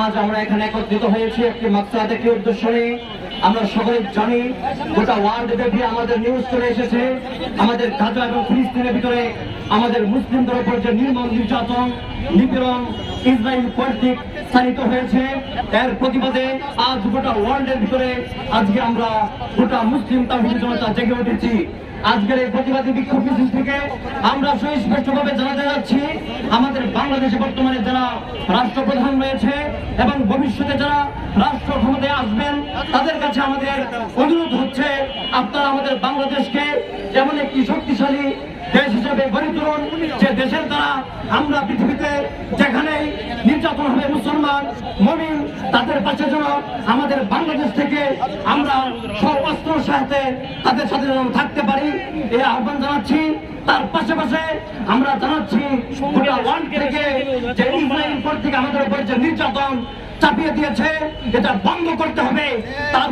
আজ আমরা এখানে একত্রিত হয়েছি একটি আমরা সকলে জানি গোটা ওয়ার্ল্ড ব্যাপী আমাদের নিউজ চলে এসেছে। আমাদের গাজা এবং ফিলিস্তিনের ভিতরে আমাদের মুসলিমদের উপর যে নির্মম নির্যাতন, নিপীড়ন ইসরায়েল কর্তৃক স্থানিত হয়েছে, এর প্রতিবাদে আজ গোটা ওয়ার্ল্ডের ভিতরে আজকে আমরা গোটা মুসলিম তাহিদ জনতা জেগে উঠেছি। আজকের এই প্রতিবাদী বিক্ষোভ মিছিল থেকে আমরা সুস্পষ্টভাবে জানাতে যাচ্ছি, আমাদের বাংলাদেশে বর্তমানে যারা রাষ্ট্রপ্রধান রয়েছে এবং ভবিষ্যতে যারা রাষ্ট্র ক্ষমতায় আসবেন, তাদের কাছে আমাদের অনুরোধ হচ্ছে, আপনারা আমাদের বাংলাদেশকে যেমন একটি শক্তিশালী দেশ হিসেবে গড়ে তুলুন, যে দেশের দ্বারা আমরা পৃথিবীতে যেখানেই নির্যাতন হবে মুসলমান, মমিন, তাদের পাশে যেন আমাদের বাংলাদেশ থেকে আমরা সব সাথে তাদের সাথে থাকতে পারি, এই আহ্বান জানাচ্ছি। তার পাশাপাশি আমরা জানাচ্ছি আমাদের উপর যে নির্যাতন চাপিয়ে দিয়েছে, এটা বন্ধ করতে হবে। তার